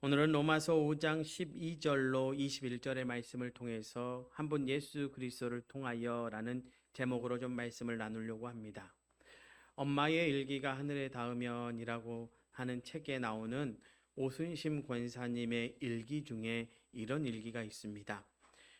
오늘은 로마서 5장 12절로 21절의 말씀을 통해서 한 분 예수 그리스도를 통하여라는 제목으로 좀 말씀을 나누려고 합니다. 엄마의 일기가 하늘에 닿으면이라고 하는 책에 나오는 오순심 권사님의 일기 중에 이런 일기가 있습니다.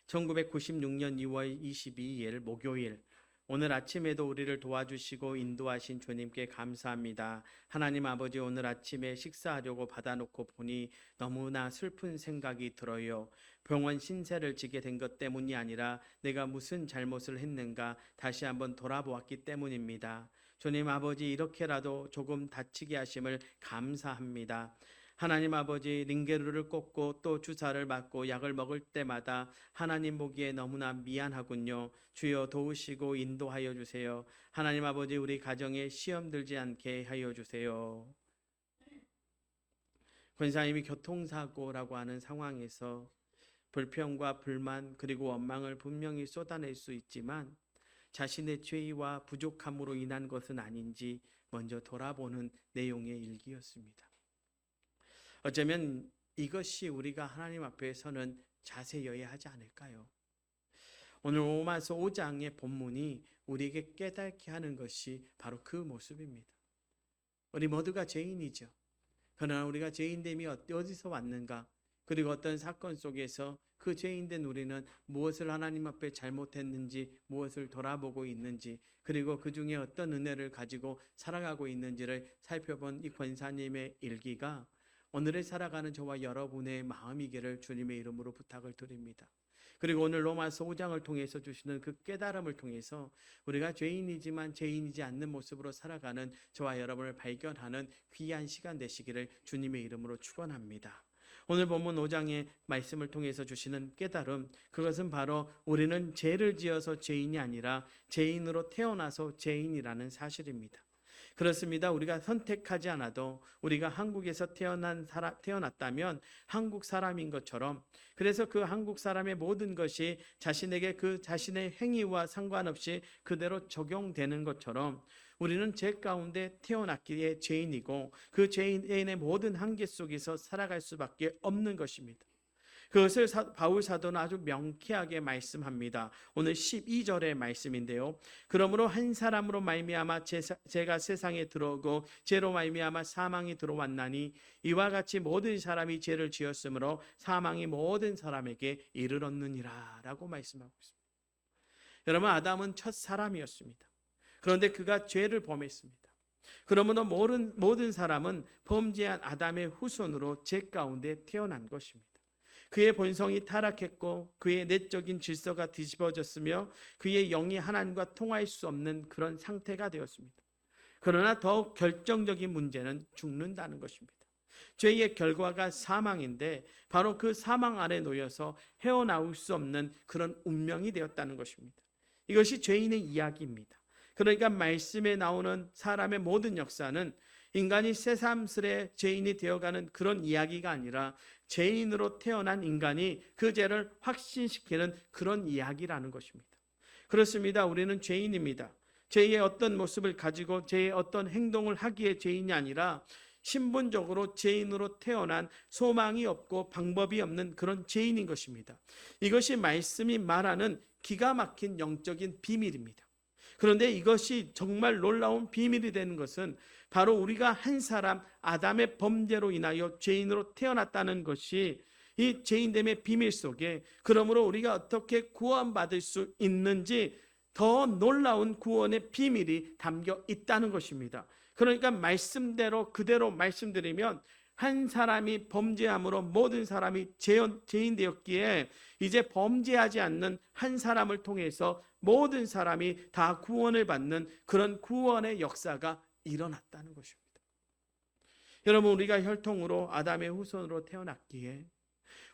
1996년 2월 22일 목요일 오늘 아침에도 우리를 도와주시고 인도하신 주님께 감사합니다. 하나님 아버지 오늘 아침에 식사하려고 받아놓고 보니 너무나 슬픈 생각이 들어요. 병원 신세를 지게 된 것 때문이 아니라 내가 무슨 잘못을 했는가 다시 한번 돌아보았기 때문입니다. 주님 아버지 이렇게라도 조금 다치게 하심을 감사합니다. 하나님 아버지 링게루를 꽂고 또 주사를 맞고 약을 먹을 때마다 하나님 보기에 너무나 미안하군요. 주여 도우시고 인도하여 주세요. 하나님 아버지 우리 가정에 시험 들지 않게 하여 주세요. 권사님이 교통사고라고 하는 상황에서 불평과 불만 그리고 원망을 분명히 쏟아낼 수 있지만 자신의 죄와 부족함으로 인한 것은 아닌지 먼저 돌아보는 내용의 일기였습니다. 어쩌면 이것이 우리가 하나님 앞에 서는 자세여야 하지 않을까요? 오늘 로마서 5장의 본문이 우리에게 깨닫게 하는 것이 바로 그 모습입니다. 우리 모두가 죄인이죠. 그러나 우리가 죄인됨이 어디서 왔는가? 그리고 어떤 사건 속에서 그 죄인된 우리는 무엇을 하나님 앞에 잘못했는지, 무엇을 돌아보고 있는지, 그리고 그 중에 어떤 은혜를 가지고 살아가고 있는지를 살펴본 이 권사님의 일기가 오늘을 살아가는 저와 여러분의 마음이기를 주님의 이름으로 부탁을 드립니다. 그리고 오늘 로마서 5장을 통해서 주시는 그 깨달음을 통해서 우리가 죄인이지만 죄인이지 않는 모습으로 살아가는 저와 여러분을 발견하는 귀한 시간 되시기를 주님의 이름으로 축원합니다. 오늘 본문 5장의 말씀을 통해서 주시는 깨달음 그것은 바로 우리는 죄를 지어서 죄인이 아니라 죄인으로 태어나서 죄인이라는 사실입니다. 그렇습니다. 우리가 선택하지 않아도 우리가 한국에서 태어난 사람, 태어났다면 한국 사람인 것처럼 그래서 그 한국 사람의 모든 것이 자신에게 그 자신의 행위와 상관없이 그대로 적용되는 것처럼 우리는 죄 가운데 태어났기에 죄인이고 그 죄인의 모든 한계 속에서 살아갈 수밖에 없는 것입니다. 그것을 사, 바울 사도는 아주 명쾌하게 말씀합니다. 오늘 12절의 말씀인데요. 그러므로 한 사람으로 말미암아 죄가 세상에 들어오고 죄로 말미암아 사망이 들어왔나니 이와 같이 모든 사람이 죄를 지었으므로 사망이 모든 사람에게 이르렀느니라라고 말씀하고 있습니다. 여러분 아담은 첫 사람이었습니다. 그런데 그가 죄를 범했습니다. 그러므로 모든 사람은 범죄한 아담의 후손으로 죄 가운데 태어난 것입니다. 그의 본성이 타락했고 그의 내적인 질서가 뒤집어졌으며 그의 영이 하나님과 통할 수 없는 그런 상태가 되었습니다. 그러나 더욱 결정적인 문제는 죽는다는 것입니다. 죄의 결과가 사망인데 바로 그 사망 아래 놓여서 헤어나올 수 없는 그런 운명이 되었다는 것입니다. 이것이 죄인의 이야기입니다. 그러니까 말씀에 나오는 사람의 모든 역사는 인간이 새삼스레 죄인이 되어가는 그런 이야기가 아니라 죄인으로 태어난 인간이 그 죄를 확신시키는 그런 이야기라는 것입니다. 그렇습니다. 우리는 죄인입니다. 죄의 어떤 모습을 가지고 죄의 어떤 행동을 하기에 죄인이 아니라 신분적으로 죄인으로 태어난 소망이 없고 방법이 없는 그런 죄인인 것입니다. 이것이 말씀이 말하는 기가 막힌 영적인 비밀입니다. 그런데 이것이 정말 놀라운 비밀이 되는 것은 바로 우리가 한 사람 아담의 범죄로 인하여 죄인으로 태어났다는 것이 이 죄인됨의 비밀 속에 그러므로 우리가 어떻게 구원받을 수 있는지 더 놀라운 구원의 비밀이 담겨 있다는 것입니다. 그러니까 말씀대로 그대로 말씀드리면 한 사람이 범죄함으로 모든 사람이 죄인 되었기에 이제 범죄하지 않는 한 사람을 통해서 모든 사람이 다 구원을 받는 그런 구원의 역사가 일어났다는 것입니다. 여러분 우리가 혈통으로 아담의 후손으로 태어났기에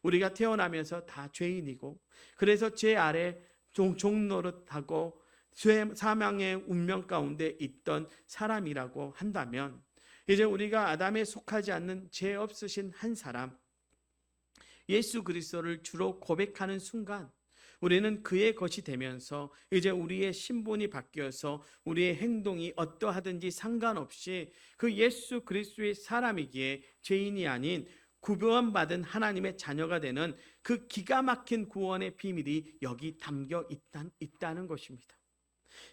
우리가 태어나면서 다 죄인이고 그래서 죄 아래 종, 종노릇하고 죄 사망의 운명 가운데 있던 사람이라고 한다면 이제 우리가 아담에 속하지 않는 죄 없으신 한 사람 예수 그리스도를 주로 고백하는 순간 우리는 그의 것이 되면서 이제 우리의 신분이 바뀌어서 우리의 행동이 어떠하든지 상관없이 그 예수 그리스도의 사람이기에 죄인이 아닌 구원받은 하나님의 자녀가 되는 그 기가 막힌 구원의 비밀이 여기 담겨 있다, 있다는 것입니다.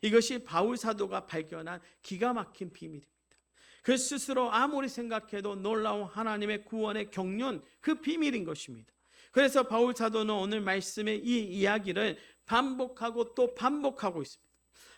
이것이 바울 사도가 발견한 기가 막힌 비밀입니다. 그 스스로 아무리 생각해도 놀라운 하나님의 구원의 경륜 그 비밀인 것입니다. 그래서 바울 사도는 오늘 말씀의 이 이야기를 반복하고 또 반복하고 있습니다.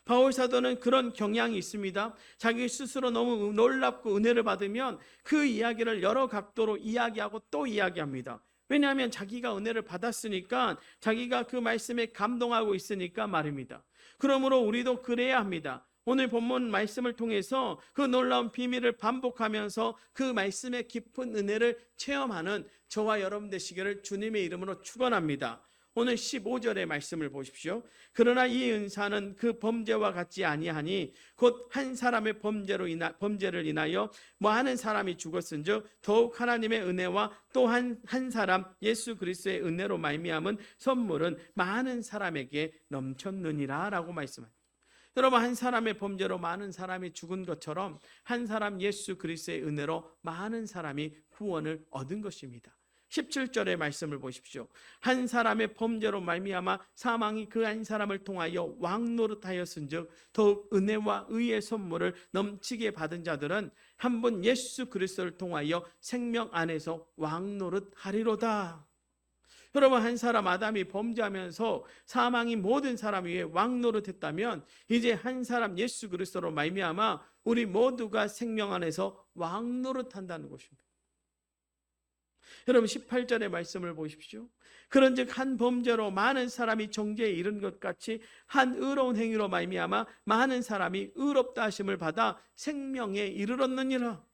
바울 사도는 그런 경향이 있습니다. 자기 스스로 너무 놀랍고 은혜를 받으면 그 이야기를 여러 각도로 이야기하고 또 이야기합니다. 왜냐하면 자기가 은혜를 받았으니까 자기가 그 말씀에 감동하고 있으니까 말입니다. 그러므로 우리도 그래야 합니다. 오늘 본문 말씀을 통해서 그 놀라운 비밀을 반복하면서 그 말씀의 깊은 은혜를 체험하는 저와 여러분 되시기를 주님의 이름으로 축원합니다. 오늘 15절의 말씀을 보십시오. 그러나 이 은사는 그 범죄와 같지 아니하니 곧 한 사람의 범죄로 인하 범죄를 인하여 많은 사람이 죽었은즉 더욱 하나님의 은혜와 또한 한 사람 예수 그리스도의 은혜로 말미암은 선물은 많은 사람에게 넘쳤느니라라고 말씀합니다. 여러분 한 사람의 범죄로 많은 사람이 죽은 것처럼 한 사람 예수 그리스도의 은혜로 많은 사람이 구원을 얻은 것입니다. 17절의 말씀을 보십시오. 한 사람의 범죄로 말미암아 사망이 그 한 사람을 통하여 왕노릇하였은즉 더욱 은혜와 의의 선물을 넘치게 받은 자들은 한 번 예수 그리스도를 통하여 생명 안에서 왕노릇하리로다. 여러분 한 사람 아담이 범죄하면서 사망이 모든 사람 위에 왕노릇했다면 이제 한 사람 예수 그리스도로 말미암아 우리 모두가 생명 안에서 왕노릇한다는 것입니다. 여러분 18절의 말씀을 보십시오. 그런즉 한 범죄로 많은 사람이 정죄에 이른 것 같이 한 의로운 행위로 말미암아 많은 사람이 의롭다 하심을 받아 생명에 이르렀느니라.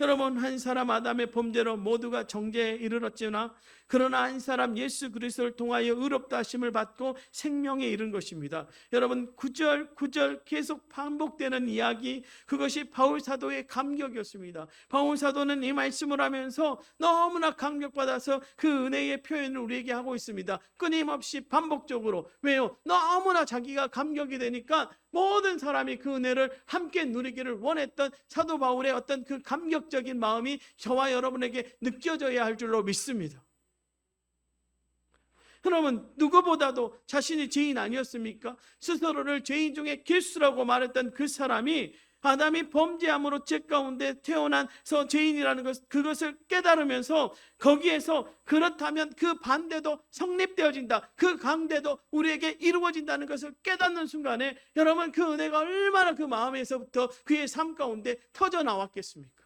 여러분 한 사람 아담의 범죄로 모두가 정죄에 이르렀지나 그러나 한 사람 예수 그리스도를 통하여 의롭다 하심을 받고 생명에 이른 것입니다. 여러분 구절 구절 계속 반복되는 이야기 그것이 바울 사도의 감격이었습니다. 바울 사도는 이 말씀을 하면서 너무나 감격받아서 그 은혜의 표현을 우리에게 하고 있습니다. 끊임없이 반복적으로 왜요? 너무나 자기가 감격이 되니까 모든 사람이 그 은혜를 함께 누리기를 원했던 사도 바울의 어떤 그 감격 적인 마음이 저와 여러분에게 느껴져야 할 줄로 믿습니다. 여러분 누구보다도 자신이 죄인 아니었습니까? 스스로를 죄인 중에 길수라고 말했던 그 사람이 아담이 범죄함으로 죄 가운데 태어난서 죄인이라는 것 그것을 깨달으면서 거기에서 그렇다면 그 반대도 성립되어진다. 그 강대도 우리에게 이루어진다는 것을 깨닫는 순간에 여러분 그 은혜가 얼마나 그 마음에서부터 그의 삶 가운데 터져 나왔겠습니까?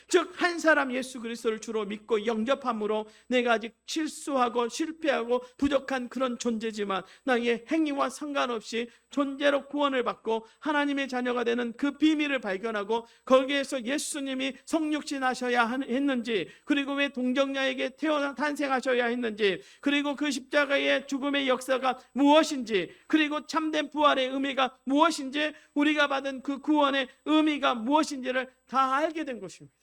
즉 한 사람 예수 그리스도를 주로 믿고 영접함으로 내가 아직 실수하고 실패하고 부족한 그런 존재지만 나의 행위와 상관없이 존재로 구원을 받고 하나님의 자녀가 되는 그 비밀을 발견하고 거기에서 예수님이 성육신 하셔야 했는지 그리고 왜 동정녀에게 태어나 탄생하셔야 했는지 그리고 그 십자가의 죽음의 역사가 무엇인지 그리고 참된 부활의 의미가 무엇인지 우리가 받은 그 구원의 의미가 무엇인지를 다 알게 된 것입니다.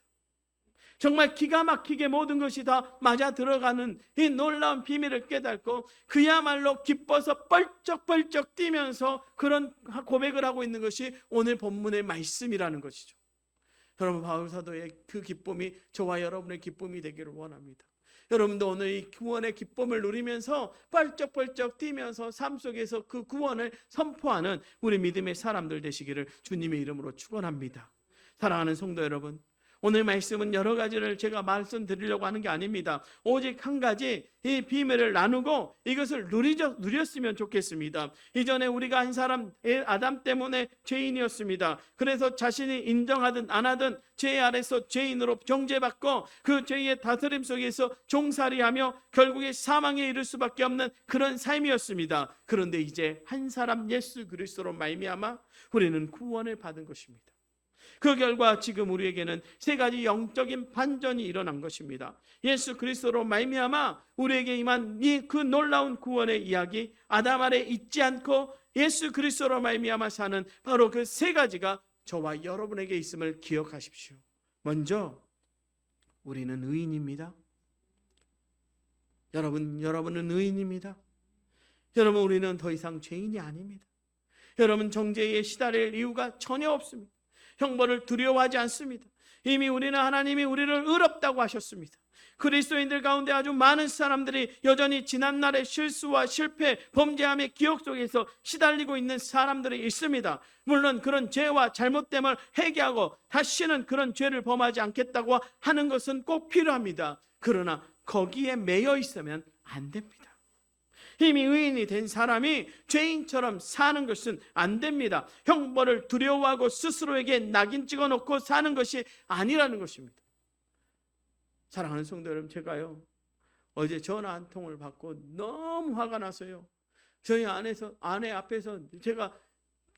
정말 기가 막히게 모든 것이 다 맞아 들어가는 이 놀라운 비밀을 깨닫고 그야말로 기뻐서 뻘쩍뻘쩍 뛰면서 그런 고백을 하고 있는 것이 오늘 본문의 말씀이라는 것이죠. 여러분 바울 사도의 그 기쁨이 저와 여러분의 기쁨이 되기를 원합니다. 여러분도 오늘 이 구원의 기쁨을 누리면서 뻘쩍뻘쩍 뛰면서 삶 속에서 그 구원을 선포하는 우리 믿음의 사람들 되시기를 주님의 이름으로 축원합니다. 사랑하는 성도 여러분, 오늘 말씀은 여러 가지를 제가 말씀드리려고 하는 게 아닙니다. 오직 한 가지 이 비밀을 나누고 이것을 누리죠, 누렸으면 좋겠습니다. 이전에 우리가 한 사람 아담 때문에 죄인이었습니다. 그래서 자신이 인정하든 안 하든 죄 아래서 죄인으로 정죄받고 그 죄의 다스림 속에서 종살이하며 결국에 사망에 이를 수밖에 없는 그런 삶이었습니다. 그런데 이제 한 사람 예수 그리스도로 말미암아 우리는 구원을 받은 것입니다. 그 결과 지금 우리에게는 세 가지 영적인 반전이 일어난 것입니다. 예수 그리스도로 말미암아 우리에게 임한 이 그 놀라운 구원의 이야기 아담 아래 있지 않고 예수 그리스도로 말미암아 사는 바로 그 세 가지가 저와 여러분에게 있음을 기억하십시오. 먼저 우리는 의인입니다. 여러분 여러분은 의인입니다. 여러분 우리는 더 이상 죄인이 아닙니다. 여러분 정죄에 시달릴 이유가 전혀 없습니다. 형벌을 두려워하지 않습니다. 이미 우리는 하나님이 우리를 의롭다고 하셨습니다. 그리스도인들 가운데 아주 많은 사람들이 여전히 지난날의 실수와 실패, 범죄함의 기억 속에서 시달리고 있는 사람들이 있습니다. 물론 그런 죄와 잘못됨을 회개하고 다시는 그런 죄를 범하지 않겠다고 하는 것은 꼭 필요합니다. 그러나 거기에 매여 있으면 안 됩니다. 이미 의인이 된 사람이 죄인처럼 사는 것은 안 됩니다. 형벌을 두려워하고 스스로에게 낙인 찍어 놓고 사는 것이 아니라는 것입니다. 사랑하는 성도 여러분, 제가요, 어제 전화 한 통을 받고 너무 화가 나서요. 저희 안에서, 아내 앞에서 제가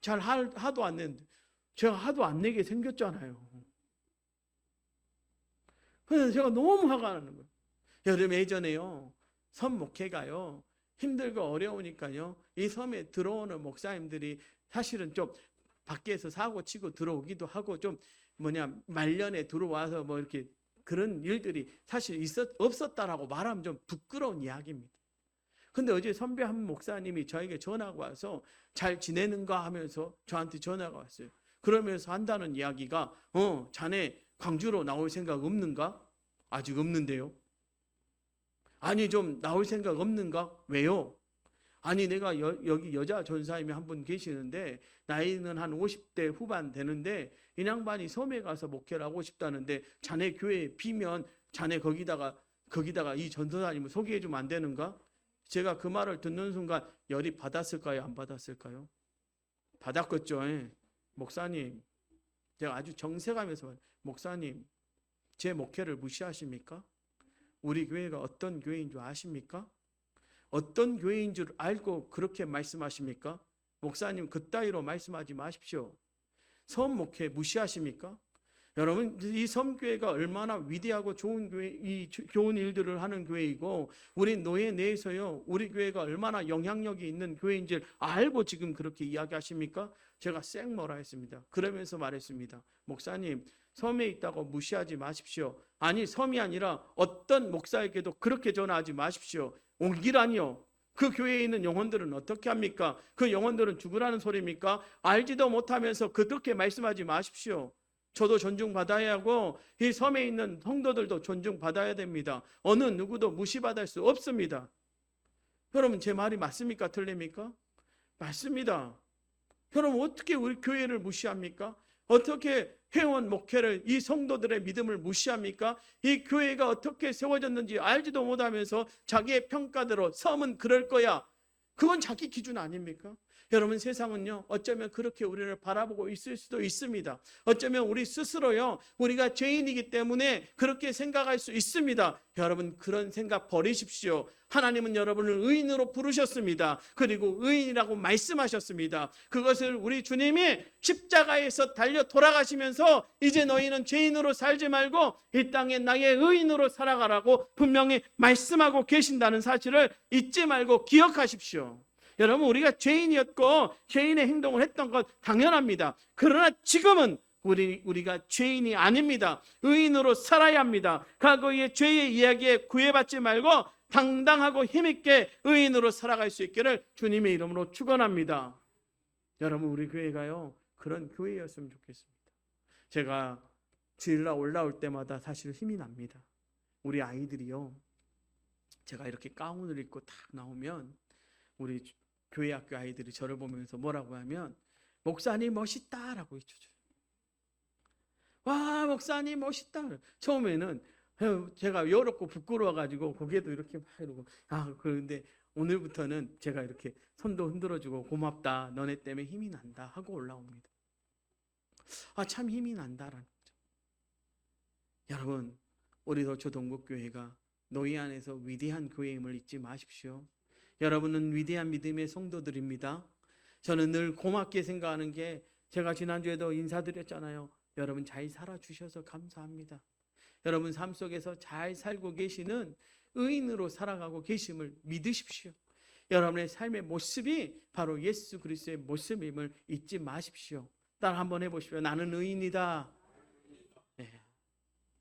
잘 할- 하도 안 냈는데, 제가 하도 안 내게 생겼잖아요. 그래서 제가 너무 화가 나는 거예요. 여름 예전에요, 선 목회가요, 힘들고 어려우니까요, 이 섬에 들어오는 목사님들이 사실은 좀 밖에서 사고 치고 들어오기도 하고 좀 뭐냐, 말년에 들어와서 뭐 이렇게 그런 일들이 사실 있었, 없었다라고 말하면 좀 부끄러운 이야기입니다. 근데 어제 선배 한 목사님이 저에게 전화가 와서 잘 지내는가 하면서 저한테 전화가 왔어요. 그러면서 한다는 이야기가 어, 자네 광주로 나올 생각 없는가? 아직 없는데요. 아니 좀 나올 생각 없는가? 왜요? 아니 내가 여, 여기 여자 전사님이 한 분 계시는데 나이는 한 50대 후반 되는데 이 양반이 섬에 가서 목회를 하고 싶다는데 자네 교회 비면 자네 거기다가 거기다가 이 전도사님을 소개해 주면 안 되는가? 제가 그 말을 듣는 순간 열이 받았을까요? 안 받았을까요? 받았겠죠. 예. 목사님, 제가 아주 정색하면서 말- 목사님, 제 목회를 무시하십니까? 우리 교회가 어떤 교회인 줄 아십니까? 어떤 교회인 줄 알고 그렇게 말씀하십니까? 목사님 그따위로 말씀하지 마십시오. 섬 목회 무시하십니까? 여러분 이 섬교회가 얼마나 위대하고 좋은 교회, 이 주- 좋은 일들을 하는 교회이고 우리 노예 내에서요 우리 교회가 얼마나 영향력이 있는 교회인지 알고 지금 그렇게 이야기하십니까? 제가 쌩 뭐라 했습니다. 그러면서 말했습니다. 목사님 섬에 있다고 무시하지 마십시오. 아니 섬이 아니라 어떤 목사에게도 그렇게 전화하지 마십시오. 옮기라니요. 그 교회에 있는 영혼들은 어떻게 합니까? 그 영혼들은 죽으라는 소리입니까? 알지도 못하면서 그렇게 말씀하지 마십시오. 저도 존중받아야 하고 이 섬에 있는 성도들도 존중받아야 됩니다. 어느 누구도 무시받을 수 없습니다. 여러분 제 말이 맞습니까? 틀립니까? 맞습니다. 여러분 어떻게 우리 교회를 무시합니까? 어떻게 회원 목회를 이 성도들의 믿음을 무시합니까? 이 교회가 어떻게 세워졌는지 알지도 못하면서 자기의 평가대로 섬은 그럴 거야. 그건 자기 기준 아닙니까? 여러분 세상은요 어쩌면 그렇게 우리를 바라보고 있을 수도 있습니다. 어쩌면 우리 스스로요 우리가 죄인이기 때문에 그렇게 생각할 수 있습니다. 여러분 그런 생각 버리십시오. 하나님은 여러분을 의인으로 부르셨습니다. 그리고 의인이라고 말씀하셨습니다. 그것을 우리 주님이 십자가에서 달려 돌아가시면서 이제 너희는 죄인으로 살지 말고 이 땅에 나의 의인으로 살아가라고 분명히 말씀하고 계신다는 사실을 잊지 말고 기억하십시오. 여러분 우리가 죄인이었고 죄인의 행동을 했던 것 당연합니다. 그러나 지금은 우리 우리가 죄인이 아닙니다. 의인으로 살아야 합니다. 과거의 죄의 이야기에 구애받지 말고 당당하고 힘있게 의인으로 살아갈 수 있기를 주님의 이름으로 축원합니다. 여러분 우리 교회가요 그런 교회였으면 좋겠습니다. 제가 주일날 올라올 때마다 사실 힘이 납니다. 우리 아이들이요 제가 이렇게 가운을 입고 딱 나오면 우리 교회 학교 아이들이 저를 보면서 뭐라고 하면 목사님 멋있다라고 외쳐줘요. 와 목사님 멋있다. 처음에는 제가 어렵고 부끄러워가지고 고개도 이렇게 막 이러고 아 그런데 오늘부터는 제가 이렇게 손도 흔들어주고 고맙다 너네 때문에 힘이 난다 하고 올라옵니다. 아 참 힘이 난다라는 거죠. 여러분 우리도 조동국교회가 노예 안에서 위대한 교회임을 잊지 마십시오. 여러분은 위대한 믿음의 성도들입니다. 저는 늘 고맙게 생각하는 게 제가 지난주에도 인사드렸잖아요. 여러분 잘 살아주셔서 감사합니다. 여러분 삶 속에서 잘 살고 계시는 의인으로 살아가고 계심을 믿으십시오. 여러분의 삶의 모습이 바로 예수 그리스도의 모습임을 잊지 마십시오. 따라 한번 해보십시오. 나는 의인이다. 네.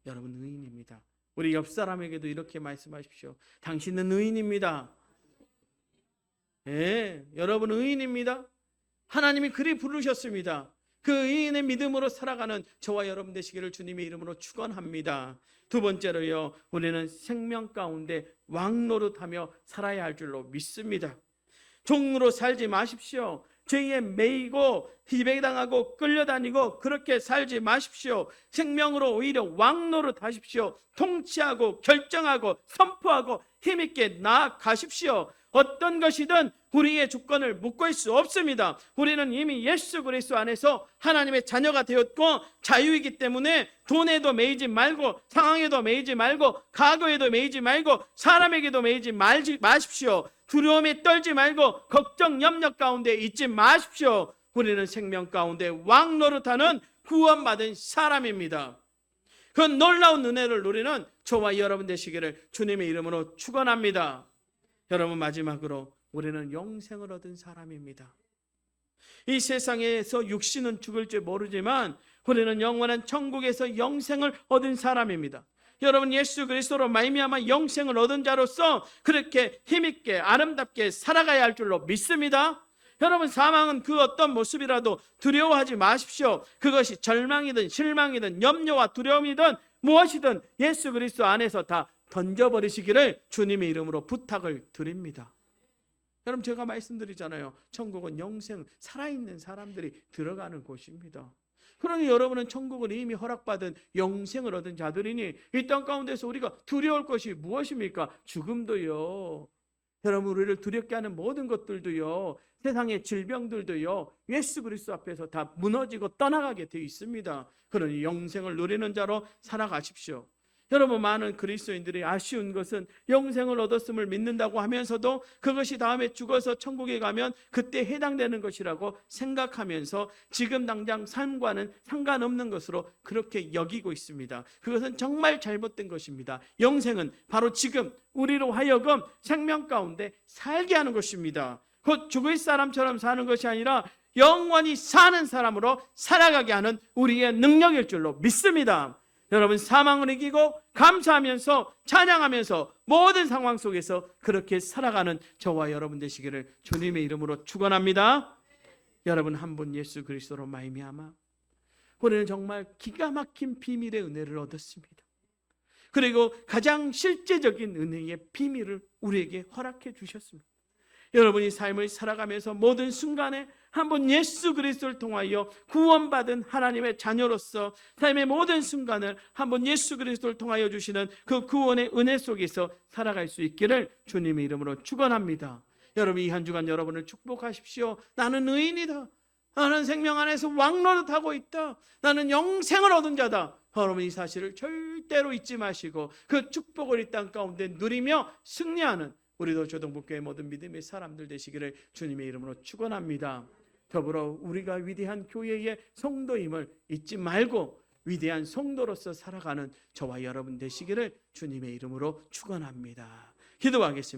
여러분 의인입니다. 우리 옆 사람에게도 이렇게 말씀하십시오. 당신은 의인입니다. 예, 여러분 의인입니다. 하나님이 그리 부르셨습니다. 그 의인의 믿음으로 살아가는 저와 여러분 되시기를 주님의 이름으로 축원합니다. 두 번째로요. 우리는 생명 가운데 왕노릇하며 살아야 할 줄로 믿습니다. 종으로 살지 마십시오. 죄에 매이고 희배당하고 끌려다니고 그렇게 살지 마십시오. 생명으로 오히려 왕노릇 하십시오. 통치하고 결정하고 선포하고 힘있게 나아가십시오. 어떤 것이든 우리의 주권을 묻고 수 없습니다. 우리는 이미 예수 그리스도 안에서 하나님의 자녀가 되었고 자유이기 때문에 돈에도 매이지 말고 상황에도 매이지 말고 과거에도 매이지 말고 사람에게도 매이지 말지 마십시오. 두려움에 떨지 말고 걱정 염려 가운데 있지 마십시오. 우리는 생명 가운데 왕 노릇하는 구원받은 사람입니다. 그 놀라운 은혜를 누리는 저와 여러분 되시기를 주님의 이름으로 축원합니다. 여러분 마지막으로 우리는 영생을 얻은 사람입니다. 이 세상에서 육신은 죽을 줄 모르지만 우리는 영원한 천국에서 영생을 얻은 사람입니다. 여러분 예수 그리스도로 말미암아 영생을 얻은 자로서 그렇게 힘있게 아름답게 살아가야 할 줄로 믿습니다. 여러분 사망은 그 어떤 모습이라도 두려워하지 마십시오. 그것이 절망이든 실망이든 염려와 두려움이든 무엇이든 예수 그리스도 안에서 다 던져버리시기를 주님의 이름으로 부탁을 드립니다. 여러분 제가 말씀드리잖아요. 천국은 영생 살아있는 사람들이 들어가는 곳입니다. 그러니 여러분은 천국을 이미 허락받은 영생을 얻은 자들이니 이 땅 가운데서 우리가 두려울 것이 무엇입니까? 죽음도요. 여러분 우리를 두렵게 하는 모든 것들도요. 세상의 질병들도요. 예수 그리스도 앞에서 다 무너지고 떠나가게 되어 있습니다. 그러니 영생을 누리는 자로 살아가십시오. 여러분 많은 그리스도인들이 아쉬운 것은 영생을 얻었음을 믿는다고 하면서도 그것이 다음에 죽어서 천국에 가면 그때 해당되는 것이라고 생각하면서 지금 당장 삶과는 상관없는 것으로 그렇게 여기고 있습니다. 그것은 정말 잘못된 것입니다. 영생은 바로 지금 우리로 하여금 생명 가운데 살게 하는 것입니다. 곧 죽을 사람처럼 사는 것이 아니라 영원히 사는 사람으로 살아가게 하는 우리의 능력일 줄로 믿습니다. 여러분 사망을 이기고 감사하면서 찬양하면서 모든 상황 속에서 그렇게 살아가는 저와 여러분 되시기를 주님의 이름으로 축원합니다. 여러분 한 분 예수 그리스도로 말미암아 우리는 정말 기가 막힌 비밀의 은혜를 얻었습니다. 그리고 가장 실제적인 은혜의 비밀을 우리에게 허락해 주셨습니다. 여러분이 삶을 살아가면서 모든 순간에 한번 예수 그리스도를 통하여 구원받은 하나님의 자녀로서 삶의 모든 순간을 한번 예수 그리스도를 통하여 주시는 그 구원의 은혜 속에서 살아갈 수 있기를 주님의 이름으로 축원합니다. 여러분 이 한 주간 여러분을 축복하십시오. 나는 의인이다. 나는 생명 안에서 왕노릇하고 있다. 나는 영생을 얻은 자다. 여러분 이 사실을 절대로 잊지 마시고 그 축복을 이 땅 가운데 누리며 승리하는 우리도 조동북교의 모든 믿음의 사람들 되시기를 주님의 이름으로 축원합니다. 더불어 우리가 위대한 교회의 성도임을 잊지 말고 위대한 성도로서 살아가는 저와 여러분 되시기를 주님의 이름으로 축원합니다. 기도하겠습니다.